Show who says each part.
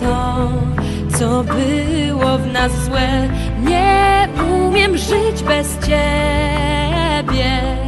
Speaker 1: to, co było w nas złe. Nie umiem żyć bez ciebie.